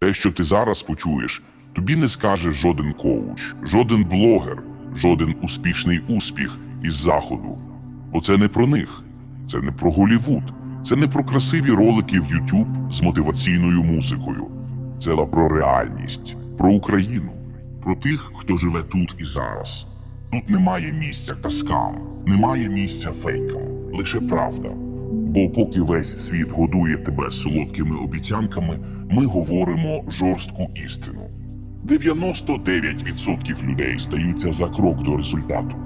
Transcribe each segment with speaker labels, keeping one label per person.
Speaker 1: Те, що ти зараз почуєш, тобі не скаже жоден коуч, жоден блогер, жоден успішний успіх із заходу. Бо це не про них, це не про Голівуд, це не про красиві ролики в YouTube з мотиваційною музикою. Це про реальність, про Україну, про тих, хто живе тут і зараз. Тут немає місця казкам, немає місця фейкам, лише правда. Бо поки весь світ годує тебе солодкими обіцянками, ми говоримо жорстку істину. 99% людей здаються за крок до результату.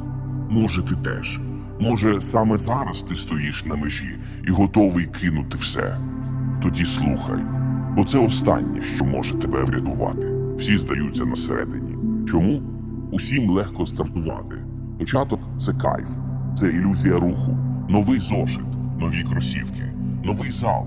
Speaker 1: Може, ти теж. Може, саме зараз ти стоїш на межі і готовий кинути все. Тоді слухай, бо це останнє, що може тебе врятувати. Всі здаються на середині. Чому? Усім легко стартувати. Початок це кайф, це ілюзія руху, новий зошит, нові кросівки, новий зал.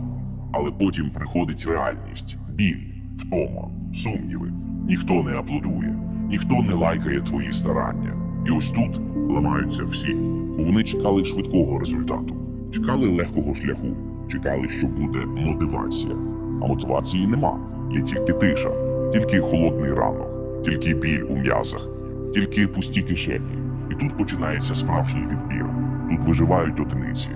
Speaker 1: Але потім приходить реальність, біль, втома, сумніви. Ніхто не аплодує, ніхто не лайкає твої старання. І ось тут ламаються всі. Вони чекали швидкого результату, чекали легкого шляху, чекали, що буде мотивація. А мотивації нема. Є тільки тиша, тільки холодний ранок, тільки біль у м'язах, тільки пусті кишені. І тут починається справжній відбір. Тут виживають одиниці.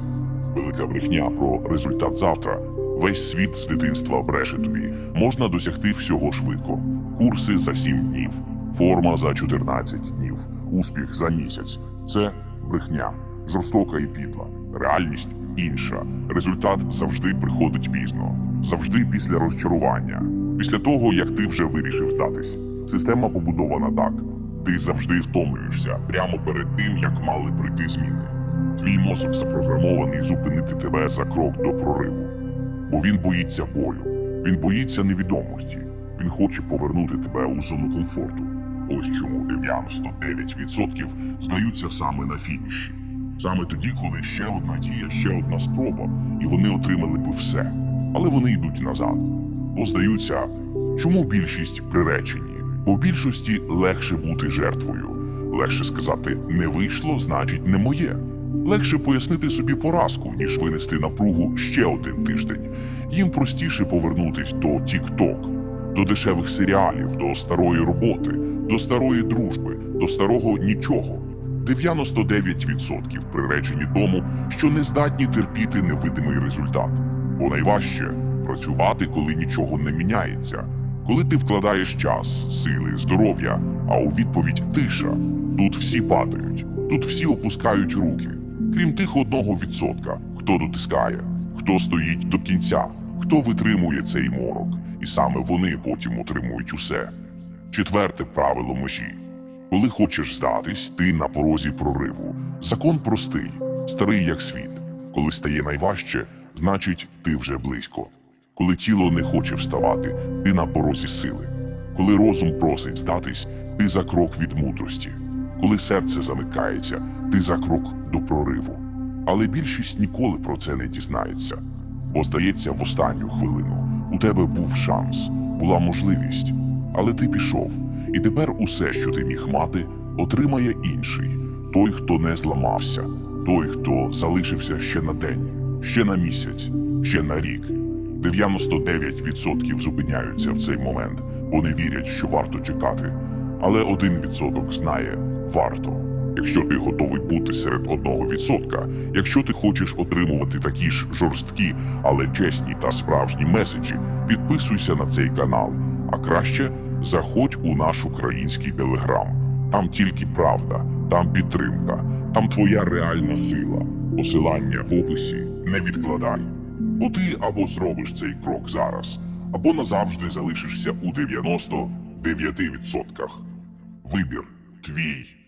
Speaker 1: Велика брехня про результат завтра. Весь світ з дитинства бреше тобі. Можна досягти всього швидко. Курси за 7 днів, форма за 14 днів, успіх за місяць. Це брехня, жорстока і підла. Реальність інша. Результат завжди приходить пізно, завжди після розчарування, після того, як ти вже вирішив здатись. Система побудована так. Ти завжди втомлюєшся прямо перед тим, як мали прийти зміни. Твій мозок запрограмований зупинити тебе за крок до прориву. Бо він боїться болю, він боїться невідомості, він хоче повернути тебе у зону комфорту. Ось чому 99% здаються саме на фініші. Саме тоді, коли ще одна дія, ще одна спроба, і вони отримали би все. Але вони йдуть назад. Бо здаються, чому більшість приречені? Бо більшості легше бути жертвою. Легше сказати не вийшло, значить не моє. Легше пояснити собі поразку, ніж винести напругу ще один тиждень. Їм простіше повернутись до TikTok, до дешевих серіалів, до старої роботи, до старої дружби, до старого нічого. 99% приречені тому, що не здатні терпіти невидимий результат. Бо найважче працювати, коли нічого не міняється, коли ти вкладаєш час, сили, здоров'я, а у відповідь тиша. Тут всі падають, тут всі опускають руки, крім тих одного відсотка, хто дотискає, хто стоїть до кінця, хто витримує цей морок, і саме вони потім отримують усе. Четверте правило межі. Коли хочеш здатись, ти на порозі прориву. Закон простий, старий як світ. Коли стає найважче, значить ти вже близько. Коли тіло не хоче вставати, ти на порозі сили. Коли розум просить здатись, ти за крок від мудрості. Коли серце замикається, ти за крок до прориву. Але більшість ніколи про це не дізнається. Бо здається, в останню хвилину у тебе був шанс, була можливість, але ти пішов, і тепер усе, що ти міг мати, отримає інший той, хто не зламався, той, хто залишився ще на день, ще на місяць, ще на рік. 99% зупиняються в цей момент, бо не вірять, що варто чекати. Але 1% знає варто. Якщо ти готовий бути серед одного відсотка, якщо ти хочеш отримувати такі ж жорсткі, але чесні та справжні меседжі, підписуйся на цей канал. А краще заходь у наш український телеграм. Там тільки правда, там підтримка, там твоя реальна сила. Посилання в описі не відкладай. Бо ти або зробиш цей крок зараз, або назавжди залишишся у 99%. Вибір твій.